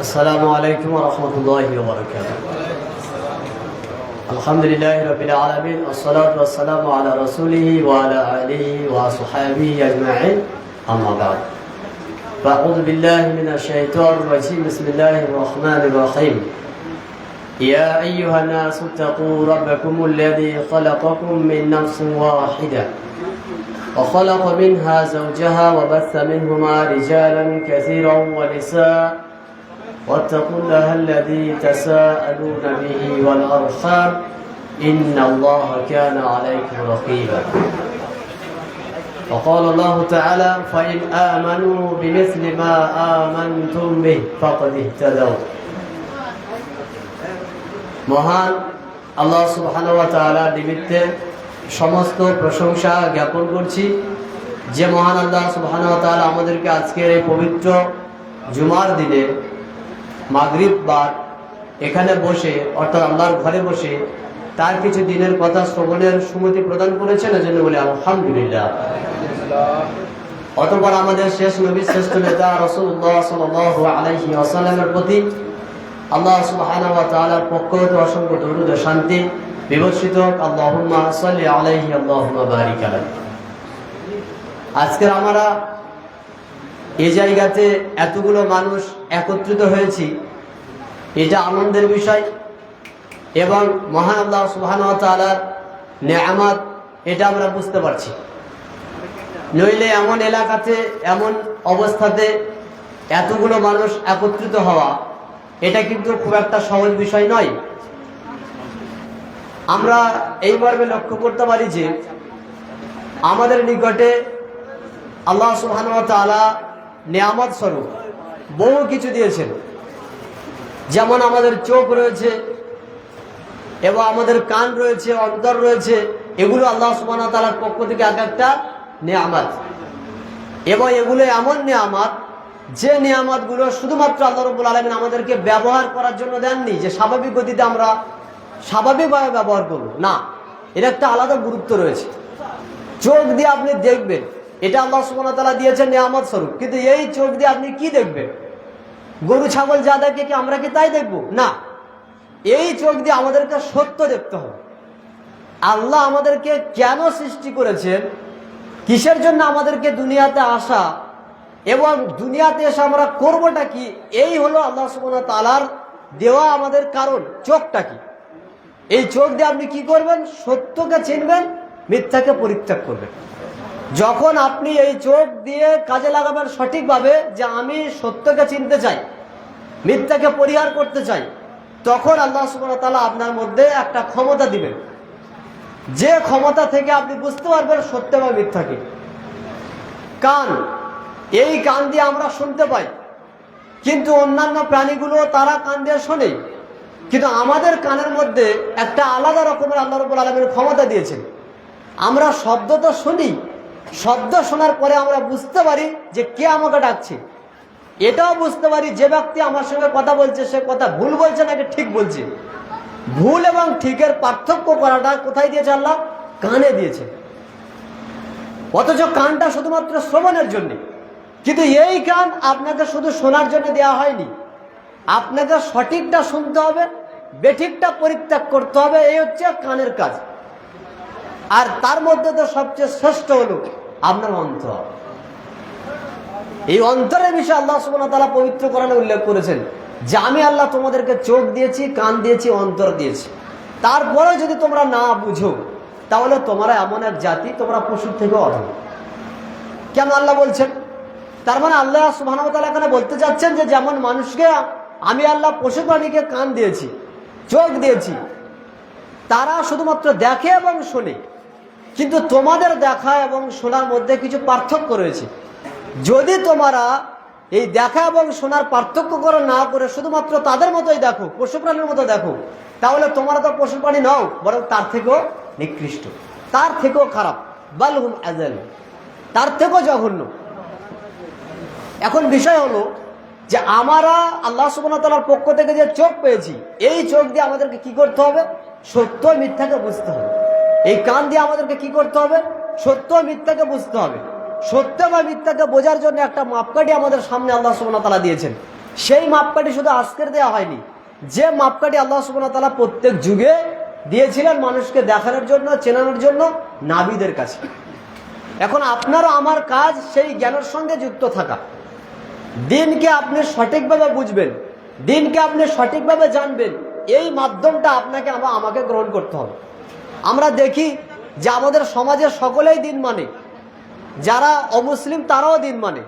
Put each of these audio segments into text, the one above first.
السلام عليكم ورحمة الله وبركاته. الحمد لله رب العالمين والصلاة والسلام على رسوله وعلى آله وصحبه أجمعين أما بعد. فأعوذ بالله من الشيطان الرجيم بسم الله الرحمن الرحيم. يا أيها الناس اتقوا ربكم الذي خلقكم من نفس واحدة وخلق منها زوجها وبث منهما رجالا كثيرا ونساء واتقوا الله الذي تساءلون به والأرحام إن الله كان عليكم رقيبا وقال الله تعالى فإن آمنوا بمثل ما آمنتم به فقد اهتدوا মহান আল্লাহ সুবহান ওয়া তাআলা নিমিত্তে সমস্ত প্রশংসা জ্ঞাপন করছি যে মহান আল্লাহ সুবহান ওয়া তাআলা আমাদেরকে আজকের এই পবিত্র জুমার দিনে মাগরিব বার এখানে বসে, অর্থাৎ আল্লাহর ঘরে বসে, তার কিছু দিনের কথা শ্রবণের সুমতি প্রদান করেছেন এজন্য বলি আলহামদুলিল্লাহ। অতপর আমাদের শেষ নবী, শ্রেষ্ঠ নেতা রসুল্লাহ সাল্লাল্লাহু আলাইহি ওয়াসাল্লামের প্রতি আল্লাহ সুবহানাহু ওয়া তাআলার পক্ষ হতে অসংখ্য দরুদ শান্তি বিবর্ষিত। হোক আল্লাহুম্মা সাল্লি আলাইহি আল্লাহুম্মা বারিক আজকের আমরা এই জায়গাতে এতগুলো মানুষ একত্রিত হয়েছি। এটা আনন্দের বিষয়। এবং মহান আল্লাহ তালার নেয়ামাত, এটা আমরা বুঝতে পারছি। নইলে এমন এলাকাতে, এমন অবস্থাতে এতগুলো মানুষ একত্রিত হওয়া, এটা কিন্তু খুব একটা সহজ বিষয় নয়। আমরা এই মর্মে লক্ষ্য করতে পারি যে, আমাদের নিকটে আল্লাহ সুবহান তালা নিয়ামত স্বরূপ। বহু কিছু দিয়েছেন। যেমন আমাদের চোখ রয়েছে, এবং আমাদের কান রয়েছে, অন্তর রয়েছে, এগুলো আল্লাহ সুবাহ তালার পক্ষ থেকে এক একটা নিয়ামত। এবং এগুলো এমন নিয়ামত, যে নিয়ামতগুলো শুধুমাত্র আল্লাহ রবুল আলমিন আমাদেরকে ব্যবহার করার জন্য দেননি, যে স্বাভাবিক গতিতে আমরা স্বাভাবিকভাবে ব্যবহার করব। না, এর একটা আলাদা গুরুত্ব রয়েছে। চোখ দিয়ে আপনি দেখবেন, এটা আল্লাহ সুবাহ তালা দিয়েছেন নিয়ামত স্বরূপ। কিন্তু এই চোখ দিয়ে আপনি কি দেখবেন? গরু, ছাগল যা দেখে কি আমরা কি তাই দেখব? না। এই চোখ দিয়ে আমাদেরকে সত্য দেখতে হবে। আল্লাহ আমাদেরকে কেন সৃষ্টি করেছেন? কিসের জন্য আমাদেরকে দুনিয়াতে আসা এবং দুনিয়াতে এসে আমরা করবোটা কি? এই হলো আল্লাহ তাআলার দেওয়া আমাদের কারণ। চোখটা কি? এই চোখ দিয়ে আপনি কি করবেন? সত্যকে চিনবেন, মিথ্যাকে পরিত্যাগ করবেন। যখন আপনি এই চোখ দিয়ে কাজে লাগাবেন সঠিকভাবে যে আমি সত্যকে চিনতে চাই, মিথ্যাকে পরিহার করতে চাই, তখন আল্লাহ সুবহানাহু ওয়া তাআলা আপনার মধ্যে একটা ক্ষমতা দিবেন। যে ক্ষমতা থেকে আপনি বুঝতে পারবেন সত্য বা মিথ্যাকে কান, এই কান দিয়ে আমরা শুনতে পাই, কিন্তু অন্যান্য প্রাণীগুলো তারা কান দিয়ে শোনে। কিন্তু আমাদের কানের মধ্যে একটা আলাদা রকমের আল্লাহ রবুল আলমের ক্ষমতা দিয়েছেন। আমরা শব্দ তো শুনি শব্দ শোনার পরে আমরা বুঝতে পারি যে কে আমাকে ডাকছে। এটাও বুঝতে পারি যে ব্যক্তি আমার সঙ্গে কথা বলছে, সে কথা ভুল বলছে নাকি ঠিক বলছে। ভুল এবং ঠিকের পার্থক্য করাটা কোথায় দিয়েছে আল্লাহ? কানে দিয়েছে। অথচ কানটা শুধুমাত্র শ্রবণের জন্য। কিন্তু এই কান আপনাকে শুধু শোনার জন্য দেওয়া হয়নি। আপনাকে সঠিকটা শুনতে হবে, বেঠিকটা পরিত্যাগ করতে হবে, এই হচ্ছে কানের কাজ। আর তার মধ্যে তো সবচেয়ে শ্রেষ্ঠ হলো আপনার অন্তর। এই অন্তরের বিষয়ে আল্লাহ সুবহানাহু ওয়া তাআলা পবিত্র কোরআনে উল্লেখ করেছেন যে আমি আল্লাহ তোমাদেরকে চোখ দিয়েছি, কান দিয়েছি, অন্তর দিয়েছি। তারপরে যদি তোমরা না বুঝো, তাহলে তোমরা এমন এক জাতি, তোমরা পশুর থেকে অধম। কেন আল্লাহ বলছেন? তার মানে আল্লাহ সুবহানাহু ওয়া এখানে বলতে চাচ্ছেন যে যেমন মানুষকে আমি আল্লাহ পশু প্রাণীকে কান দিয়েছি, চোখ দিয়েছি, তারা শুধুমাত্র দেখে এবং শোনে। কিন্তু তোমাদের দেখা এবং শোনার মধ্যে কিছু পার্থক্য রয়েছে। যদি তোমরা এই দেখা এবং শোনার পার্থক্য করে না করে শুধুমাত্র তাদের মতোই দেখো পশু প্রাণীর মতো দেখো, তাহলে তোমরা তো পশু প্রাণী নও, বরং তার থেকেও নিকৃষ্ট, তার থেকেও খারাপ। বালহুম অ্যাজেল তার থেকেও জঘন্য। এখন বিষয় হলো যে আমরা আল্লাহ সুবনাতালার পক্ষ থেকে যে চোখ পেয়েছি, এই চোখ দিয়ে আমাদেরকে কি করতে হবে? সত্য মিথ্যাকে বুঝতে হবে। এই কান দিয়ে আমাদেরকে কি করতে হবে? সত্য মিথ্যাকে বুঝতে হবে। সত্য বা মিথ্যাকে বোঝার জন্য একটা মাপকাঠি আমাদের সামনে আল্লাহ সুবনাতালা দিয়েছেন। সেই মাপকাঠি শুধু আজকের দেওয়া হয়নি। যে মাপকাঠি আল্লাহ সুবহানাহু ওয়া তাআলা প্রত্যেক যুগে দিয়েছিলেন মানুষকে দেখানোর জন্য, চেনানোর জন্য নাবিদের কাছে। এখন আপনারও আমার কাজ সেই জ্ঞানের সঙ্গে যুক্ত থাকা। দিনকে আপনি সঠিকভাবে বুঝবেন, দিনকে আপনি সঠিকভাবে জানবেন, এই মাধ্যমটা আপনাকে আমাকে গ্রহণ করতে হবে। আমরা দেখি যে আমাদের সমাজের সকলেই দিন মানে। যারা অমুসলিম, তারাও দিন মানে।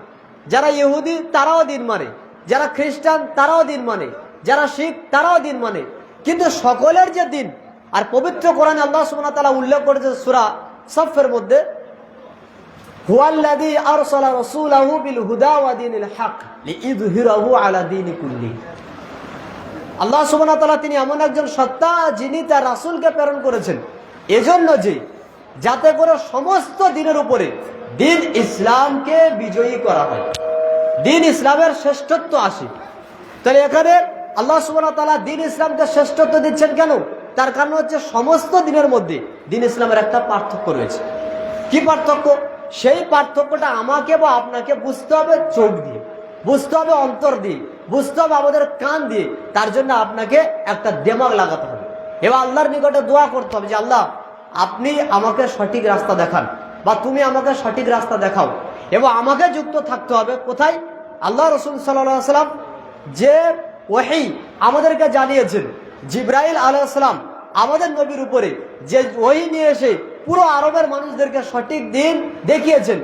যারা ইহুদি, তারাও দিন মানে। যারা খ্রিস্টান, তারাও দিন মানে। যারা শিখ, তারাও দিন মানে। কিন্তু সকলের যে দিন, আর পবিত্র কোরআন আল্লাহ সুবহানাহু তালা উল্লেখ করেছে সুরা সফের মধ্যে আল্লাহ ওয়া তিনি এমন একজন সত্তা যিনি তার রাসূলকে প্রেরণ করেছেন। এজন্য যে যাতে করে সমস্ত দিনের উপরে দিন ইসলামকে বিজয়ী করা হয়, দিন ইসলামের শ্রেষ্ঠত্ব আসে। তাহলে এখানে আল্লাহ সুবহানাহু ওয়া তাআলা দিন ইসলামকে শ্রেষ্ঠত্ব দিচ্ছেন কেন? তার কারণ হচ্ছে সমস্ত দিনের মধ্যে দিন ইসলামের একটা পার্থক্য রয়েছে। কি পার্থক্য? সেই পার্থক্যটা আমাকে বা আপনাকে বুঝতে হবে চোখ দিয়ে, বুঝতে হবে অন্তর দিয়ে, বুঝতে হবে আমাদের কান দিয়ে। তার জন্য আপনাকে একটা দেমাগ লাগাতে হবে। এবার আল্লাহর নিকটে দোয়া করতে হবে যে, আল্লাহ, আপনি আমাকে সঠিক রাস্তা দেখান বা তুমি আমাকে সঠিক রাস্তা দেখাও। এবং আমাকে যুক্ত থাকতে হবে কোথায়? আল্লাহ রসুল সাল্লাম যে ওয়াহি আমাদেরকে জানিয়েছেন, জিব্রাইল আলাইসালাম আমাদের নবীর উপরে যে ওই নিয়ে এসে পুরো আরবের মানুষদেরকে সঠিক দিন দেখিয়েছেন,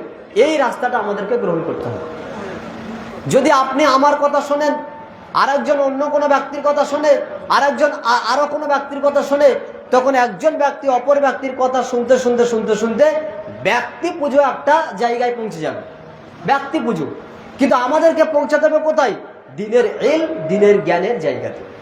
এই রাস্তাটা আমাদেরকে গ্রহণ করতে হবে। যদি আপনি আমার কথা শোনেন, আরেকজন অন্য কোনো ব্যক্তির কথা শোনে আরেকজন আ- আরও কোনো ব্যক্তির কথা শোনে, তখন একজন ব্যক্তি অপর ব্যক্তির কথা শুনতে শুনতে শুনতে শুনতে ব্যক্তি পুজো একটা জায়গায় পৌঁছে যাবে। ব্যক্তি পুজো। কিন্তু আমাদেরকে পৌঁছাতে হবে কোথায়? দিনের এল দিনের জ্ঞানের জায়গাতে।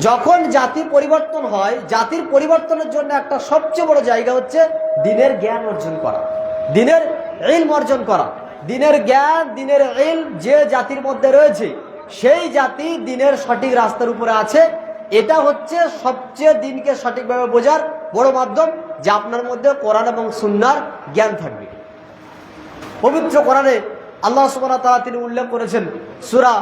যখন জাতি পরিবর্তন হয়, জাতির পরিবর্তনের জন্য একটা সবচেয়ে বড় জায়গা হচ্ছে দিনের জ্ঞান অর্জন করা। দিনের ইলম অর্জন করা। দিনের জ্ঞান, দিনের ইল যে জাতির মধ্যে রয়েছে সেই জাতি দিনের সঠিক রাস্তার উপরে আছে। এটা হচ্ছে সবচেয়ে দিনকে সঠিকভাবে বোঝার বড় মাধ্যম যে আপনার মধ্যে কোরআন এবং সুন্নার জ্ঞান থাকবে। পবিত্র কোরআনে আল্লাহ সুবহানাহু ওয়া তাআলা তিনি উল্লেখ করেছেন সুরা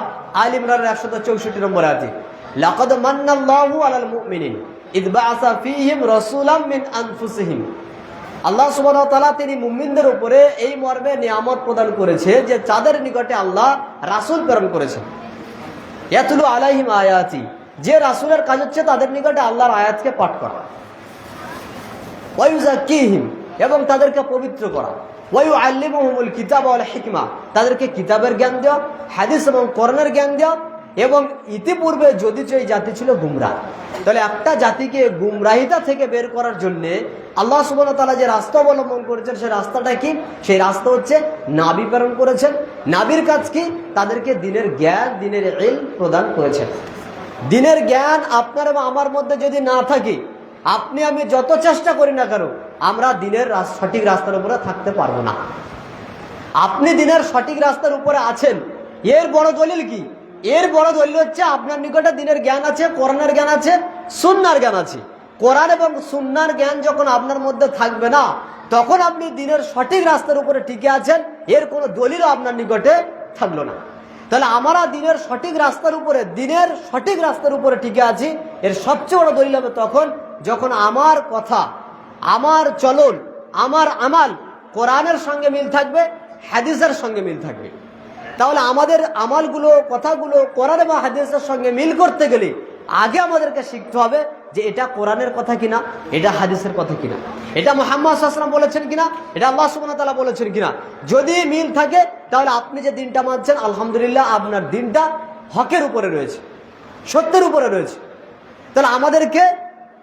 আল ইমরানের 164 নম্বর আয়াতে, লাকাদ মান্নাল্লাহু আলাল মুমিনিন ইদ বাআসা ফীহিম রাসূলাম মিন আনফুসিহিম। আল্লাহ সুবহানাহু তাআলা তিনি মুমিনদের উপরে এই মর্মে নিয়ামত প্রদান করেছে যে যাদের নিকটে আল্লাহ রাসূল প্রেরণ করেছেন। ইয়াতলু আলাইহিম আয়াতি। যে রাসুলের কাজ হচ্ছে তাদের নিকটে আল্লাহর আয়াতকে পাঠ করা। ওয়াইউজাক্কিহিম এবং তাদেরকে পবিত্র করা। ওয়াইউ আল্লিমুহুমুল কিতাব আল হিকমা, তাদেরকে কিতাবের জ্ঞান দেওয়া, হাদিস এবং করণের জ্ঞান দেওয়া এবং ইতিপূর্বে যদি এই জাতি ছিল গুমরাহ। তাহলে একটা জাতিকে গুমরাহিতা থেকে বের করার জন্য আল্লাহ সুবহানাহু ওয়া তাআলা যে রাস্তা অবলম্বন করেছেন, সেই রাস্তাটা কি? সেই রাস্তা হচ্ছে নাবি প্রেরণ করেছেন। নাবির কাজ কি? তাদেরকে দিনের জ্ঞান, দিনের ইল প্রদান করেছেন। দিনের জ্ঞান আপনার এবং আমার মধ্যে যদি না থাকে, আপনি আমি যত চেষ্টা করি না কেন, আমরা দিনের সঠিক রাস্তার উপরে থাকতে পারব না। আপনি দিনের সঠিক রাস্তার উপরে আছেন, এর বড় দলিল কি? এর বড় দলিল হচ্ছে আপনার নিকটে দিনের জ্ঞান আছে, কোরআনের জ্ঞান আছে, সুন্নার জ্ঞান আছে। কোরআন এবং সুন্নার জ্ঞান যখন আপনার মধ্যে থাকবে না, তখন আপনি দিনের সঠিক রাস্তার উপরে টিকে আছেন, এর কোনো দলিলও আপনার নিকটে থাকল না। তাহলে আমরা দিনের সঠিক রাস্তার উপরে, দিনের সঠিক রাস্তার উপরে টিকে আছি, এর সবচেয়ে বড় দলিল হবে তখন যখন আমার কথা, আমার চলন, আমার আমাল কোরআনের সঙ্গে মিল থাকবে, হাদিসের সঙ্গে মিল থাকবে। তাহলে আমাদের আমালগুলো, কথাগুলো কোরআন এবং হাদিসের সঙ্গে মিল করতে গেলে আগে আমাদেরকে শিখতে হবে যে এটা কোরআনের কথা কিনা, এটা হাদিসের কথা কিনা। এটা মোহাম্মদ আসলাম বলেছেন কিনা, এটা আল্লাহ তাআলা বলেছেন কিনা। যদি মিল থাকে, তাহলে আপনি যে দিনটা মানছেন, আলহামদুলিল্লাহ আপনার দিনটা হকের উপরে রয়েছে, সত্যের উপরে রয়েছে। তাহলে আমাদেরকে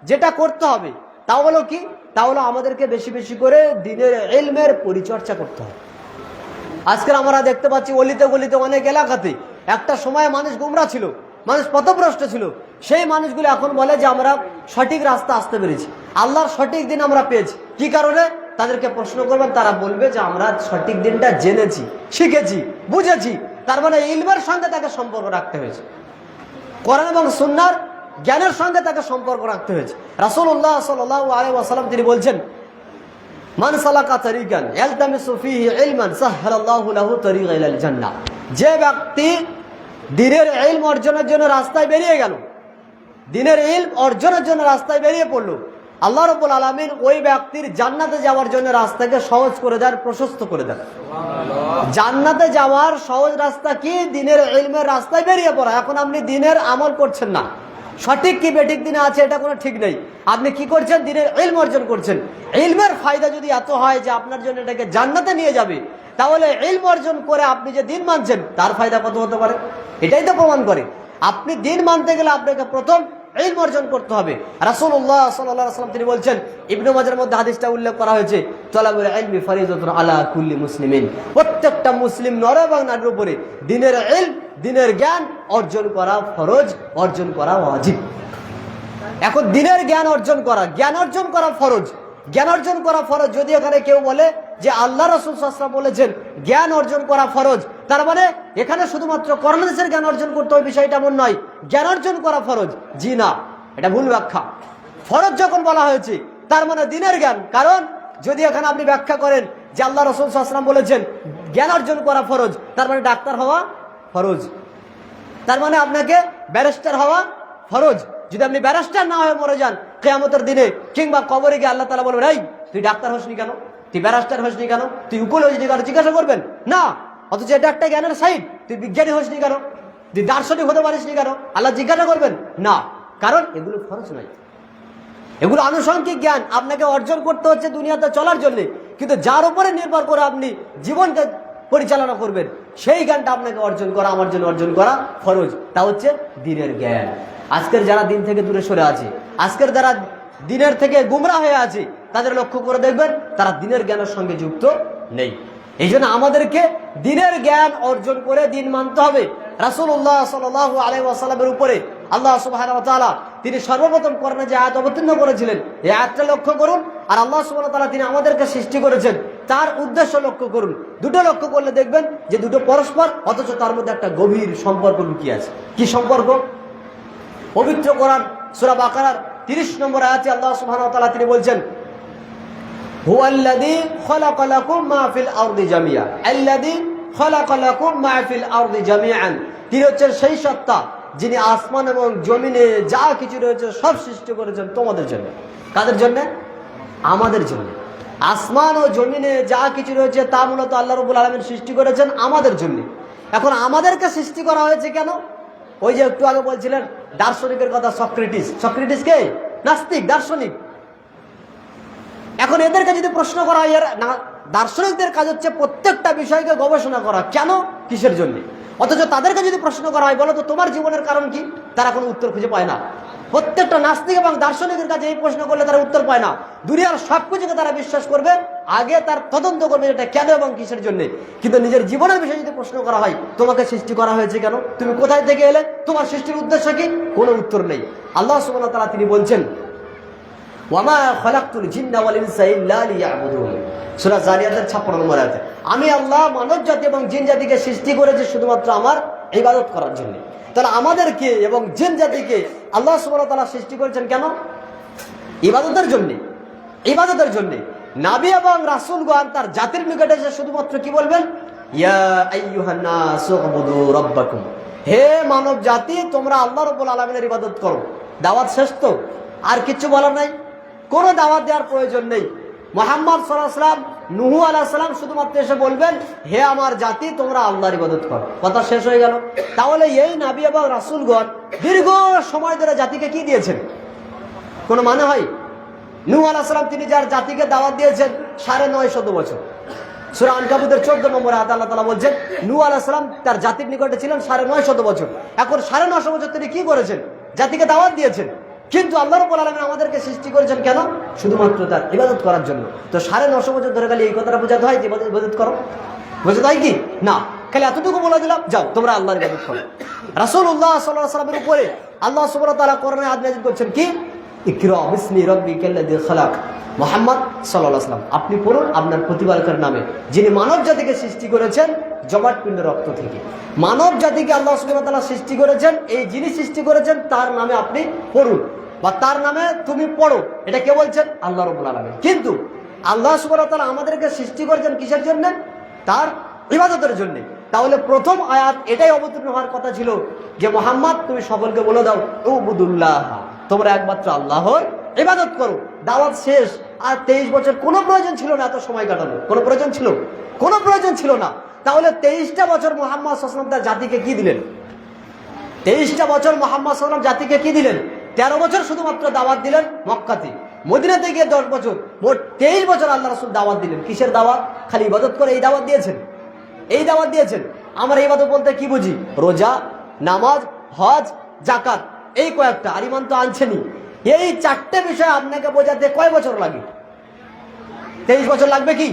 যেটা করতে হবে, তা হলো কি? তা হলো আমাদেরকে বেশি বেশি করে দিনের এলমের পরিচর্যা করতে হবে। আজকাল আমরা দেখতে পাচ্ছি অলিতে গলিতে অনেক এলাকাতে একটা সময় মানুষ গুমরা ছিল, মানুষ পথভ্রষ্ট ছিল। সেই মানুষগুলো এখন বলে যে আমরা সঠিক রাস্তা আসতে পেরেছি। আল্লাহর সঠিক দিন আমরা পেয়েছি। কি কারণে? তাদেরকে প্রশ্ন করবেন, তারা বলবে যে আমরা সঠিক দিনটা জেনেছি, শিখেছি, বুঝেছি। তার মানে ইলমের সঙ্গে তাকে সম্পর্ক রাখতে হয়েছে। কোরআন এবং সুন্নার জ্ঞানের সঙ্গে তাকে সম্পর্ক রাখতে হয়েছে। রাসূলুল্লাহ সাল্লাল্লাহু আলাইহি ওয়াসাল্লাম তিনি বলছেন মান সালাকা তরিকান ইয়ালতামিসু ফীহি ইলমান সাহহালাল্লাহু লাহু তরিকা ইলাল জান্নাহ। যে ব্যক্তি দিনের ইলম অর্জনের জন্য রাস্তায় বেরিয়ে গেল, দিনের ইলম অর্জনের জন্য রাস্তায় বেরিয়ে পড়ল, আল্লাহ রব্বুল আলমিন ওই ব্যক্তির জান্নাতে যাওয়ার জন্য রাস্তাকে সহজ করে দেন, প্রশস্ত করে দেন। জান্নাতে যাওয়ার সহজ রাস্তা কি? দিনের ইলমের রাস্তায় বেরিয়ে পড়া। এখন আপনি দিনের আমল করছেন না। সঠিক কি বেঠিক দিনে আছে এটা কোনো ঠিক নেই। আপনি কি করছেন? দিনের ইলম অর্জন করছেন। ইলমের ফায়দা যদি এত হয় যে আপনার জন্য এটাকে জান্নাতে নিয়ে যাবে, তাহলে ইলম অর্জন করে আপনি যে দিন মানছেন, তার ফায়দা কত হতে পারে? এটাই তো প্রমাণ করে। আপনি দিন মানতে গেলে আপনাকে প্রথম ইলম অর্জন করতে হবে। আলাইহি ওয়াসাল্লাম তিনি বলছেন, ইবনে মাজার মধ্যে হাদিসটা উল্লেখ করা হয়েছে, তলাবুল ইলমি ফরিজাতুন আলা কুল্লি মুসলিমিন। প্রত্যেকটা মুসলিম নর এবং নারীর উপরে দিনের ইলম, দিনের জ্ঞান অর্জন করা ফরজ, অর্জন করা ওয়াজিব। এখন দিনের জ্ঞান অর্জন করা, জ্ঞান অর্জন করা ফরজ। জ্ঞান অর্জন করা ফরজ যদি এখানে কেউ বলে যে আল্লাহ রসুল বলেছেন জ্ঞান অর্জন করা ফরজ। তার মানে এখানে শুধুমাত্র করোনাদেশের জ্ঞান অর্জন করতে হবে বিষয়টা এমন নয়। জ্ঞান অর্জন করা ফরজ। জি না, এটা ভুল ব্যাখ্যা। ফরজ যখন বলা হয়েছে, তার মানে দিনের জ্ঞান। কারণ, যদি এখানে আপনি ব্যাখ্যা করেন যে আল্লাহ রসুল সাসলাম বলেছেন, জ্ঞান অর্জন করা ফরজ, তার মানে ডাক্তার হওয়া ফরজ। তার মানে আপনাকে ব্যারিস্টার হওয়া ফরজ। যদি আপনি ব্যারিস্টার না হয়ে মরে যান, কেয়ামতের দিনে, কিংবা কবরে গিয়ে আল্লাহ তালা বলবেন, এই, তুই ডাক্তার হসনি কেন? তুই ব্যারিস্টার হসনি কেন? তুই উকুল হসনি কেন? জিজ্ঞাসা করবেন। না, অথচ এটা একটা জ্ঞানের সাইড তুই বিজ্ঞানী হসনি কেন? তুই দার্শনিক হতে পারিসনি কেন? আল্লাহ জিজ্ঞাসা করবেন। না, কারণ এগুলো খরচ নয়। এগুলো আনুষঙ্গিক জ্ঞান। আপনাকে অর্জন করতে হচ্ছে দুনিয়াতে চলার জন্য। কিন্তু যার উপরে নির্ভর করে আপনি জীবনকে পরিচালনা করবেন, সেই জ্ঞানটা আপনাকে অর্জন করা, আমার জন্য অর্জন করা ফরজ তা হচ্ছে দিনের জ্ঞান। আজকের যারা দিন থেকে দূরে সরে আছে, আজকের যারা দিনের থেকে গুমরা হয়ে আছে। তাদের লক্ষ্য করে দেখবেন, তারা দিনের জ্ঞানের সঙ্গে যুক্ত নেই। এই জন্য আমাদেরকে দিনের জ্ঞান অর্জন করে দিন মানতে হবে। রাসুল্লাহ সাল আলাই আসালামের উপরে আল্লাহ সুবাহ তিনি সর্বপ্রথম করণে যে আয়াত অবতীর্ণ করেছিলেন, এই আয়াতটা লক্ষ্য করুন। আর আল্লাহ সুবাহ তালা তিনি আমাদেরকে সৃষ্টি করেছেন। তার উদ্দেশ্য লক্ষ্য করুন। দুটো লক্ষ্য করলে দেখবেন যে দুটো পরস্পর, অথচ তার মধ্যে একটা গভীর সম্পর্ক লুকিয়ে আছে। কি সম্পর্ক? পবিত্র করার সুরা বাকারার তিরিশ নম্বর আয়াতে আল্লাহ সুবহান তালা তিনি বলছেন মাহফিল জামিয়া আল্লাদি মাহফিল সেই সত্তা যিনি আসমান এবং জমিনে যা কিছু রয়েছে সব সৃষ্টি করেছেন তোমাদের আমাদের আসমান ও জমিনে যা কিছু রয়েছে তা মূলত আল্লাহ রবুল আলমের সৃষ্টি করেছেন আমাদের জন্য। এখন আমাদেরকে সৃষ্টি করা হয়েছে কেন? ওই যে একটু আগে বলছিলেন দার্শনিকের কথা সক্রেটিস। সক্রেটিস কে? নাস্তিক, দার্শনিক। এখন এদেরকে যদি প্রশ্ন করা হয়, এর দার্শনিকদের কাজ হচ্ছে প্রত্যেকটা বিষয়কে গবেষণা করা। কেন? কিসের জন্য? অথচ তাদেরকে যদি প্রশ্ন করা হয়, বলো তো, তোমার জীবনের কারণ কি? তারা কোনো উত্তর খুঁজে পায় না। প্রত্যেকটা নাস্তিক এবং দার্শনিকের কাছে এই প্রশ্ন করলে তারা উত্তর পায় না। দুনিয়ার সব কিছুকে তারা বিশ্বাস করবে আগে তার তদন্ত করবে এটা কেন এবং কিসের জন্য? কিন্তু নিজের জীবনের বিষয়ে যদি প্রশ্ন করা হয়, তোমাকে সৃষ্টি করা হয়েছে কেন? তুমি কোথায় থেকে এলে? তোমার সৃষ্টির উদ্দেশ্য কি? কোনো উত্তর নেই। আল্লাহ ওয়া তাআলা তিনি বলছেন, ওয়ামা খলাকতুল জিন্না ওয়াল ইনসা ইল্লা লিয়াবুদুন। সূরা জারিয়াতের 56 নম্বর আয়াতে, আমি আল্লাহ মানব জাতি এবং জিন জাতিকে সৃষ্টি করেছি শুধুমাত্র আমার ইবাদত করার জন্য। তাহলে আমাদেরকে এবং জিন জাতিকে আল্লাহ সুবহানাহু ওয়া সৃষ্টি করেছেন কেন? ইবাদতের জন্য। ইবাদতের জন্য। নাবী এবং রাসূলগণ তার জাতির নিকটে এসে শুধুমাত্র কি বলবেন? হে মানব জাতি, তোমরা আল্লাহ রাব্বুল আলামিনের ইবাদত করো। দাওয়াত শেষ তো? আর কিছু বলার নাই? কোনো দাওয়াত দেওয়ার প্রয়োজন নেই। মোহাম্মদ সাল্লাম নুহু আলাহ সাল্লাম শুধুমাত্র এসে বলবেন, হে আমার জাতি, তোমরা আল্লাহর ইবাদত করো। কথা শেষ হয়ে গেল। তাহলে এই নাবি এবং রাসুলগণ দীর্ঘ সময় ধরে জাতিকে কি দিয়েছেন? কোনো মানে হয়? নূহ আলাহ সাল্লাম তিনি যার জাতিকে দাওয়াত দিয়েছেন সাড়ে নয় শত বছর। সুরা আনকাবুদের চোদ্দ নম্বরে হাত আল্লাহ তালা বলছেন নূ আলাহ সাল্লাম তার জাতির নিকটে ছিলেন সাড়ে নয় শত বছর। এখন সাড়ে নশো বছর তিনি কি করেছেন? জাতিকে দাওয়াত দিয়েছেন। কিন্তু আল্লাহ রব্বুল আলমিন আমাদেরকে সৃষ্টি করেছেন কেন? শুধুমাত্র তার ইবাদত করার জন্য। তো সাড়ে নশো বছর ধরে খালি এই কথাটা বোঝাতে হয় যে ইবাদত করো। বোঝাতে হয় কি? না। খালি এতটুকু বলে দিলাম, যাও, তোমরা আল্লাহর ইবাদত করো। রাসূলুল্লাহ সাল্লাল্লাহু আলাইহি সাল্লামের উপরে আল্লাহ সুবহানাহু ওয়া তাআলা কোরআনে করছেন কি? ইকরা বিসমি রাব্বিকাল্লাযী খালাক। মোহাম্মদ সাল্লাল্লাহু আলাইহি আপনি পড়ুন আপনার প্রতিপালকের নামে, যিনি মানব জাতিকে সৃষ্টি করেছেন জমাট পিণ্ড রক্ত থেকে। মানব জাতিকে আল্লাহ তাআলা সৃষ্টি করেছেন, এই যিনি সৃষ্টি করেছেন, তার নামে আপনি পড়ুন। বা তার নামে তুমি পড়ো, এটা কে বলছেন? আল্লাহ রবুল আলমী কিন্তু আল্লাহ সুবাহ তালা আমাদেরকে সৃষ্টি করেছেন কিসের জন্য? তার ইবাদতের জন্য। তাহলে প্রথম আয়াত এটাই অবতীর্ণ হওয়ার কথা ছিল যে, মোহাম্মদ, তুমি সকলকে বলে দাও, উবুদুল্লাহ। তোমরা একমাত্র আল্লাহর ইবাদত করো। দাওয়াত শেষ। আর তেইশ বছর কোনো প্রয়োজন ছিল না এত সময় কাটানো কোনো প্রয়োজন ছিল? কোনো প্রয়োজন ছিল না। তাহলে তেইশটা বছর মোহাম্মদ সাল্লাম তার জাতিকে কি দিলেন? তেইশটা বছর মোহাম্মদ সাল্লাম জাতিকে কি দিলেন? তেরো বছর শুধুমাত্র দাওয়াত দিলেন মক্কাতে। মদিনাতে গিয়ে দশ বছর, মোট তেইশ বছর আল্লাহ রসুল দাওয়াত দিলেন। কিসের দাওয়াত? খালি ইবাদত করে এই দাওয়াত দিয়েছেন। এই দাওয়াত দিয়েছেন। আমরা এই ইবাদত বলতে কি বুঝি? রোজা, নামাজ, হজ জাকাত এই কয়েকটা, আর ইমান তো আনছেনি এই চারটে বিষয় আপনাকে বোঝাতে কয় বছর লাগে? তেইশ বছর লাগবে কি?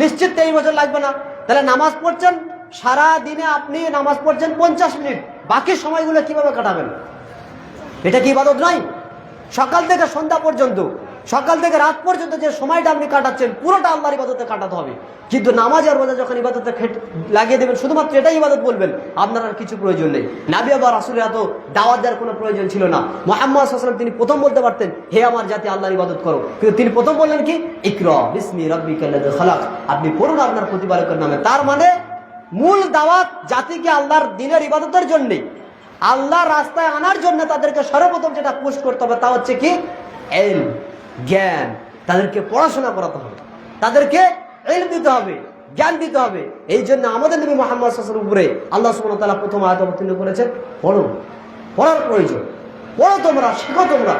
নিশ্চিত তেইশ বছর লাগবে না। তাহলে নামাজ পড়ছেন সারা দিনে আপনি নামাজ পড়ছেন পঞ্চাশ মিনিট। বাকি সময়গুলো কীভাবে কাটাবেন? এটা কি ইবাদত নয়? সকাল থেকে সন্ধ্যা পর্যন্ত সকাল থেকে রাত পর্যন্ত যে সময়টা আপনি কাটাচ্ছেন, পুরোটা আল্লাহর ইবাদতে কাটাতে হবে। কিন্তু নামাজ আর রোজা যখন ইবাদতে লাগিয়ে দেবেন, শুধুমাত্র এটাই ইবাদত বলবেন, আপনার আর কিছু প্রয়োজন নেই। নাবি আবার রাসুলের এত দাওয়াত দেওয়ার কোনো প্রয়োজন ছিল না। মোহাম্মদ সাল্লাম তিনি প্রথম বলতে পারতেন, হে আমার জাতি, আল্লাহর ইবাদত করো। কিন্তু তিনি প্রথম বললেন কি? ইকর বিসমি রব্বি খালাক। আপনি পড়ুন আপনার প্রতিপালকের নামে। তার মানে মূল দাওয়াত জাতিকে আল্লাহর দিনের ইবাদতের জন্যে আল্লাহর রাস্তায় আনার জন্য তাদেরকে সর্বপ্রথম যেটা পোস্ট করতে হবে তা হচ্ছে কি? এল জ্ঞান, তাদেরকে পড়াশোনা করাতে হবে। তাদেরকে এল দিতে হবে, জ্ঞান দিতে হবে। এই জন্য আমাদের নবী মোহাম্মদ সাসের উপরে আল্লাহ ওয়া তাআলা প্রথম আয়াত অবতীর্ণ করেছেন। পড়ো, পড়ার প্রয়োজন। পড়ো তোমরা, শেখো তোমরা।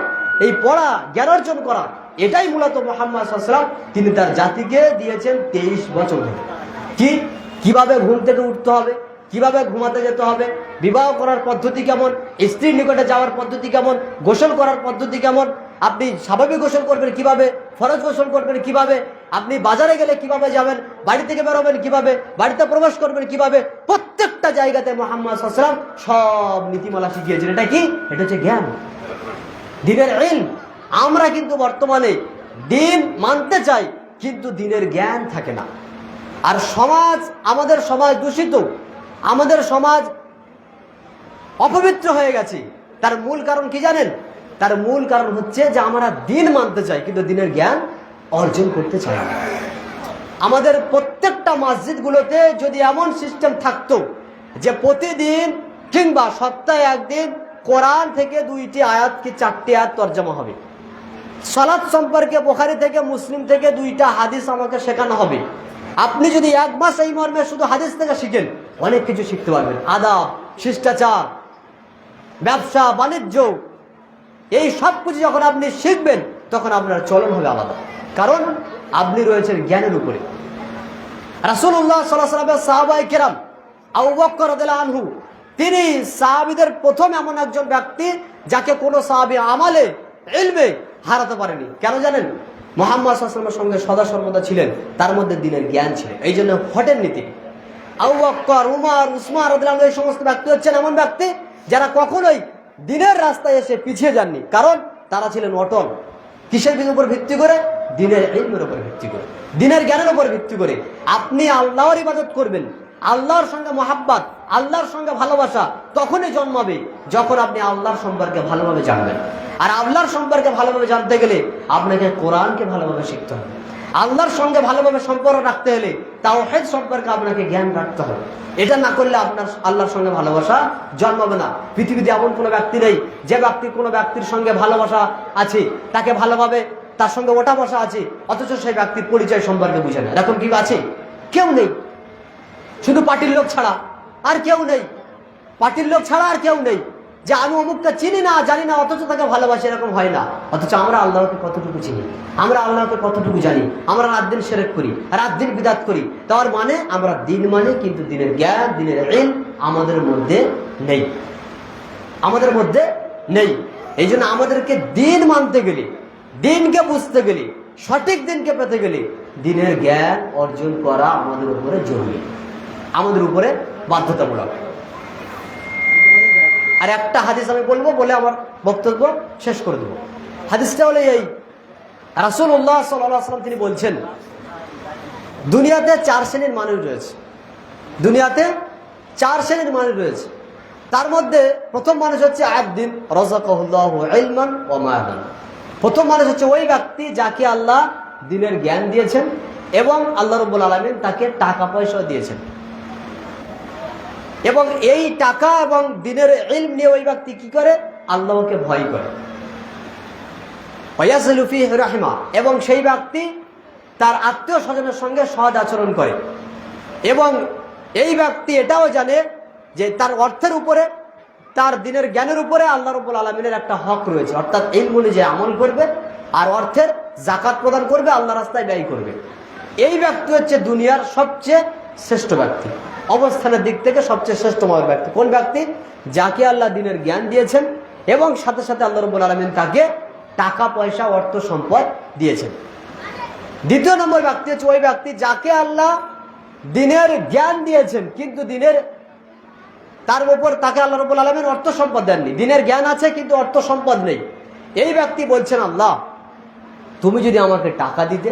এই পড়া, জ্ঞান অর্জন করা, এটাই মূলত মোহাম্মদ সাল্লাম তিনি তার জাতিকে দিয়েছেন তেইশ বছর কি? কীভাবে ঘুম থেকে উঠতে হবে? কীভাবে ঘুমাতে যেতে হবে? বিবাহ করার পদ্ধতি কেমন? স্ত্রীর নিকটে যাওয়ার পদ্ধতি কেমন? গোসল করার পদ্ধতি কেমন? আপনি স্বাভাবিক গোসল করবেন কীভাবে? ফরজ গোসল করবেন কীভাবে? আপনি বাজারে গেলে কীভাবে যাবেন? বাড়ি থেকে বেরোবেন কীভাবে? বাড়িতে প্রবেশ করবেন কীভাবে? প্রত্যেকটা জায়গাতে মোহাম্মদ সাল্লাম সব নীতিমালা শিখিয়েছেন। এটা কি? এটা হচ্ছে জ্ঞান। দিনের ইল আমরা কিন্তু বর্তমানে দিন মানতে চাই, কিন্তু দিনের জ্ঞান থাকে না। আর সমাজ আমাদের সমাজ দূষিত। আমাদের সমাজ অপবিত্র হয়ে গেছে। তার মূল কারণ কি জানেন? তার মূল কারণ হচ্ছে যে আমরা দিন মানতে চাই, কিন্তু দিনের জ্ঞান অর্জন করতে চাই না। আমাদের প্রত্যেকটা মসজিদগুলোতে যদি এমন সিস্টেম থাকতো যে প্রতিদিন কিংবা সপ্তাহে একদিন কোরআন থেকে দুইটি আয়াত কি চারটি আয়াত তর্জমা হবে? সালাদ সম্পর্কে বোখারি থেকে মুসলিম থেকে দুইটা হাদিস আমাকে শেখানো হবে। আপনি যদি এক মাস এই মর্মে শুধু হাদিস থেকে শিখেন, অনেক কিছু শিখতে পারবেন। আদা শিষ্টাচার, ব্যবসা, বাণিজ্য এই সব কিছু যখন আপনি শিখবেন, তখন আপনার চলন হবে আলাদা। কারণ আপনি রয়েছেন জ্ঞানের উপরে। রাসুল্লাহ সাল্লাহ সাল্লামের আনহু, তিনি সাহাবিদের প্রথম এমন একজন ব্যক্তি যাকে কোনো সাহাবি আমালে, ইলমে হারাতে পারেনি। কেন জানেন? মোহাম্মদ সাল্লামের সঙ্গে সদা সর্বদা ছিলেন, তার মধ্যে দিনের জ্ঞান ছিল, এই জন্য হটেন নীতি আবু বক্কর উমার, উসমান এই সমস্ত ব্যক্তি হচ্ছেন এমন ব্যক্তি যারা কখনোই দিনের রাস্তায় এসে পিছিয়ে যাননি। কারণ তারা ছিলেন অটল। কিসের উপর ভিত্তি করে? দিনের ইলমের উপর ভিত্তি করে। দিনের জ্ঞানের উপর ভিত্তি করে। আপনি আল্লাহর ইবাদত করবেন। আল্লাহর সঙ্গে মহাব্বাত, আল্লাহর সঙ্গে ভালোবাসা তখনই জন্মাবে যখন আপনি আল্লাহর সম্পর্কে ভালোভাবে জানবেন। আর আল্লাহর সম্পর্কে ভালোভাবে জানতে গেলে আপনাকে কোরআনকে ভালোভাবে শিখতে হবে। আল্লাহর সঙ্গে ভালোভাবে সম্পর্ক রাখতে হলে তাও হেদ সম্পর্কে আপনাকে জ্ঞান রাখতে হবে। এটা না করলে আপনার আল্লাহর সঙ্গে ভালোবাসা জন্মাবে না। পৃথিবীতে এমন কোনো ব্যক্তি নেই, যে ব্যক্তির কোনো ব্যক্তির সঙ্গে ভালোবাসা আছে, তাকে ভালোভাবে তার সঙ্গে ওটা বসা আছে, অথচ সেই ব্যক্তির পরিচয় সম্পর্কে বুঝে না। এরকম কি আছে? কেউ নেই। শুধু পার্টির লোক ছাড়া আর কেউ নেই। পার্টির লোক ছাড়া আর কেউ নেই। যে আমি অমুকটা চিনি না, জানি না, অথচ তাকে ভালোবাসি, এরকম হয় না। অথচ আমরা আল্লাহকে কতটুকু চিনি? আমরা আল্লাহকে কতটুকু জানি? আমরা রাত দিন সেরেক করি, রাত দিন বিদাত করি। তার মানে আমরা দিন মানে কিন্তু দিনের জ্ঞান, দিনের ইল আমাদের মধ্যে নেই। আমাদের মধ্যে নেই। এই জন্য আমাদেরকে দিন মানতে গেলে, দিনকে বুঝতে গেলে, সঠিক দিনকে পেতে গেলে দিনের জ্ঞান অর্জন করা আমাদের উপরে জরুরি, আমাদের উপরে বাধ্যতামূলক। আর একটা হাদিস আমি বলব বলে আমার বক্তব্য শেষ করে দেবো। হাদিসটা হলো এই রাসুল্লাহ সাল্লাম তিনি বলছেন, দুনিয়াতে চার শ্রেণির মানুষ রয়েছে। দুনিয়াতে চার শ্রেণির মানুষ রয়েছে। তার মধ্যে প্রথম মানুষ হচ্ছে একদিন রজাকান প্রথম মানুষ হচ্ছে ওই ব্যক্তি যাকে আল্লাহ দিনের জ্ঞান দিয়েছেন এবং আল্লাহ রব্বুল আলমিন তাকে টাকা পয়সা দিয়েছেন। এবং এই টাকা এবং দিনের ইলম নিয়ে ওই ব্যক্তি কি করে? আল্লাহকে ভয় করে। ওয়াসলুফি রাহিমা। এবং সেই ব্যক্তি তার আত্মীয় স্বজনের সঙ্গে সহজ আচরণ করে। এবং এই ব্যক্তি এটাও জানে যে তার অর্থের উপরে, তার দিনের জ্ঞানের উপরে আল্লাহ রবুল আলমিনের একটা হক রয়েছে। অর্থাৎ এই মনে যে আমল করবে, আর অর্থের জাকাত প্রদান করবে, আল্লাহ রাস্তায় ব্যয় করবে। এই ব্যক্তি হচ্ছে দুনিয়ার সবচেয়ে শ্রেষ্ঠ ব্যক্তি। অবস্থানের দিক থেকে সবচেয়ে শ্রেষ্ঠতম ব্যক্তি। কোন ব্যক্তি? যাকে আল্লাহ দিনের জ্ঞান দিয়েছেন এবং সাথে সাথে আল্লাহ রবুল আলমিন তাকে টাকা, পয়সা, অর্থ, সম্পদ দিয়েছেন। দ্বিতীয় নম্বর ব্যক্তি হচ্ছে ওই ব্যক্তি যাকে আল্লাহ দিনের জ্ঞান দিয়েছেন, কিন্তু দিনের তার উপর তাকে আল্লাহ রবুল আলমের অর্থ সম্পদ দেননি। দিনের জ্ঞান আছে, কিন্তু অর্থ সম্পদ নেই। এই ব্যক্তি বলছেন, আল্লাহ, তুমি যদি আমাকে টাকা দিতে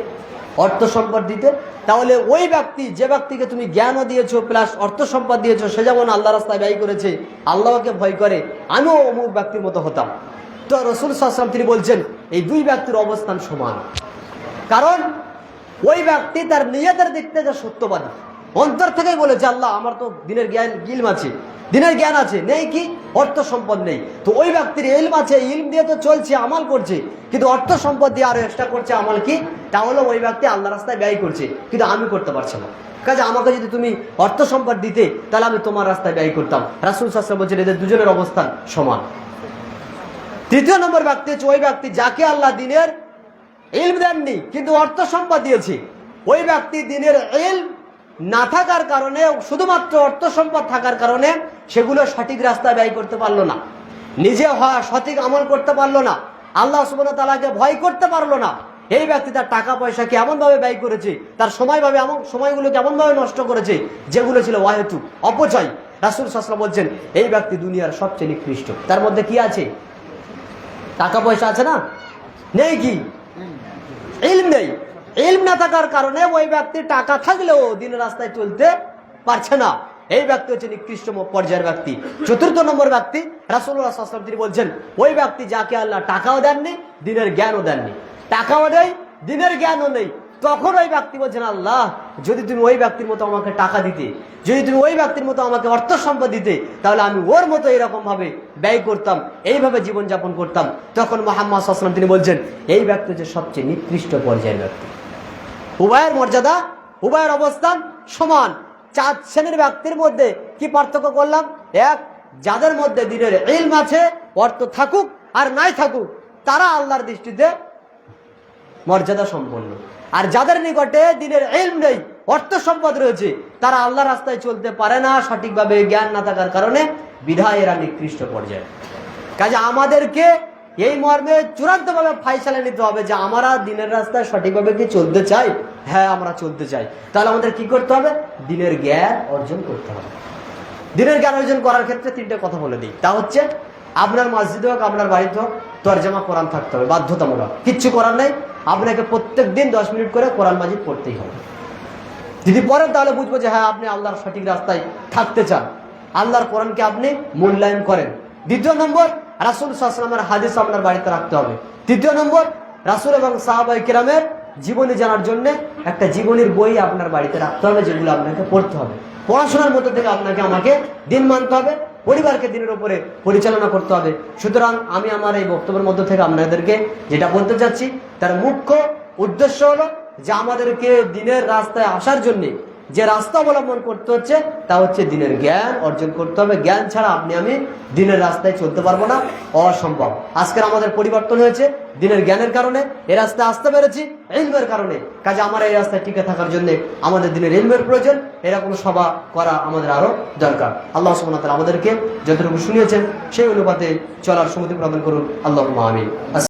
অর্থ সম্পদ দিতে। তাহলে ওই ব্যক্তি, যে ব্যক্তিকে তুমি জ্ঞানও দিয়েছ প্লাস অর্থ সম্পদ দিয়েছ, সে যেমন আল্লাহ রাস্তায় ব্যয় করেছে, আল্লাহকে ভয় করে, আমিও অমুক ব্যক্তির মতো হতাম। তো রসুল সাহসালাম তিনি বলছেন, এই দুই ব্যক্তির অবস্থান সমান। কারণ ওই ব্যক্তি তার নিজেদের দিক থেকে সত্যবাদী। অন্তর থেকেই বলেছে, আল্লাহ, আমার তো দিনের জ্ঞান গিলম আছে দিনের জ্ঞান আছে, নেই কি? অর্থ সম্পদ নেই। তো ওই ব্যক্তির ইলম আছে ইলম দিয়ে তো চলছে, আমাল করছে। কিন্তু অর্থ সম্পদ দিয়ে আরও এক্সট্রা করছে, আমাল কি? তাহলে ওই ব্যক্তি আল্লাহ রাস্তায় ব্যয় করছে, কিন্তু আমি করতে পারছি না। কাজে আমাকে যদি তুমি অর্থ সম্পদ দিতে, তাহলে আমি তোমার রাস্তায় ব্যয় করতাম। রাসুল শাস্ত্র বলছেন, এদের দুজনের অবস্থান সমান। তৃতীয় নম্বর ব্যক্তি হচ্ছে ওই ব্যক্তি যাকে আল্লাহ দিনের ইলম দেননি, কিন্তু অর্থ সম্পদ দিয়েছে। ওই ব্যক্তি দিনের ইলম না থাকার কারণে, শুধুমাত্র অর্থ সম্পদ থাকার কারণে সেগুলো সঠিক রাস্তায় ব্যয় করতে পারল না। নিজে সঠিক আমল করতে পারল না। আল্লাহ সুবন তালাকে ভয় করতে পারল না। এই ব্যক্তি তার টাকা পয়সাকে এমনভাবে ব্যয় করেছে? তার সময়ভাবে এমন, সময়গুলোকে এমনভাবে নষ্ট করেছে, যেগুলো ছিল ওয়াহেতু, অপচয়। রাসুল শাস্ত্র বলছেন, এই ব্যক্তি দুনিয়ার সবচেয়ে নিকৃষ্ট। তার মধ্যে কি আছে? টাকা পয়সা আছে না? নেই কি? ইলম নেই। ইলম না থাকার কারণে ওই ব্যক্তি টাকা থাকলেও দিন রাস্তায় চলতে পারছে না। এই ব্যক্তি হচ্ছে নিকৃষ্ট পর্যায়ের ব্যক্তি। চতুর্থ নম্বর ব্যক্তি রাসুল্লাহ তিনি বলছেন, ওই ব্যক্তি যাকে আল্লাহ টাকাও দেননি, দিনের জ্ঞানও দেননি। টাকাও নেই দিনের জ্ঞানও নেই। তখন ওই ব্যক্তি বলছেন, আল্লাহ, যদি তুমি ওই ব্যক্তির মতো আমাকে টাকা দিতে, যদি তুমি ওই ব্যক্তির মতো আমাকে অর্থ সম্পদ দিতে, তাহলে আমি ওর মতো এরকম ভাবে ব্যয় করতাম, এইভাবে জীবনযাপন করতাম। তখন মোহাম্মদ আসলাম তিনি বলছেন, এই ব্যক্তি হচ্ছে সবচেয়ে নিকৃষ্ট পর্যায়ের ব্যক্তি। উভয়ের মর্যাদা, উভয়ের অবস্থান সমান। চার শ্রেণির ব্যক্তির মধ্যে কি পার্থক্য করলাম? এক, যাদের মধ্যে দিনের ইলম আছে, অর্থ থাকুক আর নাই থাকুক, তারা আল্লাহর দৃষ্টিতে মর্যাদা সম্পন্ন। আর যাদের নিকটে দিনের ইলম নেই, অর্থ সম্পদ রয়েছে, তারা আল্লাহ রাস্তায় চলতে পারে না, সঠিকভাবে জ্ঞান না থাকার কারণে বিধায় এরা নিকৃষ্ট পর্যায়ে। কাজে আমাদেরকে এই মর্মে চূড়ান্তভাবে ফাইসালে নিতে হবে যে আমরা দিনের রাস্তায় সঠিকভাবে কি চলতে চাই? হ্যাঁ আমরা চলতে চাই। তাহলে আমাদের কি করতে হবে? দিনের জ্ঞান অর্জন করতে হবে। দিনের জ্ঞান অর্জন করার ক্ষেত্রে তিনটে কথা বলে দিই। তা হচ্ছে, আপনার মসজিদে হোক, আপনার বাড়িতে হোক, তর্জমা কোরআন থাকতে হবে, বাধ্যতামূলক। কিচ্ছু করার নেই। আপনাকে প্রত্যেক দিন দশ মিনিট করে কোরআন মাজিদ পড়তেই হবে। যদি পড়েন তাহলে বুঝব যে হ্যাঁ আপনি আল্লাহর সঠিক রাস্তায় থাকতে চান। আল্লাহর কোরআনকে আপনি মূল্যায়ন করেন। দ্বিতীয় নম্বর রাসুল সাহসালামের হাদিস আপনার বাড়িতে রাখতে হবে। তৃতীয় নম্বর, রাসুল এবং সাহাবাই কিরামের জীবনী জানার জন্য একটা জীবনীর বই আপনার বাড়িতে রাখতে হবে, যেগুলো আপনাকে পড়তে হবে। পড়াশোনার মধ্যে থেকে আপনাকে আমাকে দিন মানতে হবে, পরিবারকে দিনের উপরে পরিচালনা করতে হবে। সুতরাং আমি আমার এই বক্তব্যের মধ্যে থেকে আপনাদেরকে যেটা বলতে চাচ্ছি, তার মুখ্য উদ্দেশ্য হলো যে আমাদেরকে দিনের রাস্তায় আসার জন্যে যে রাস্তা অবলম্বন করতে হচ্ছে, তা হচ্ছে দিনের জ্ঞান অর্জন করতে হবে। জ্ঞান ছাড়া আপনি, আমি দিনের রাস্তায় চলতে পারব না। অসম্ভব। আজকের আমাদের পরিবর্তন হয়েছে দিনের জ্ঞানের কারণে। এই রাস্তায় আসতে পেরেছি ইলমের কারণে। কাজে আমার এই রাস্তায় টিকে থাকার জন্য আমাদের দিনের ইলমের প্রয়োজন। এরকম সভা করা আমাদের আরও দরকার। আল্লাহ তাআলা আমাদেরকে যতটুকু শুনিয়েছেন, সেই অনুপাতে চলার সুমতি প্রদান করুন। আল্লাহ আমিন।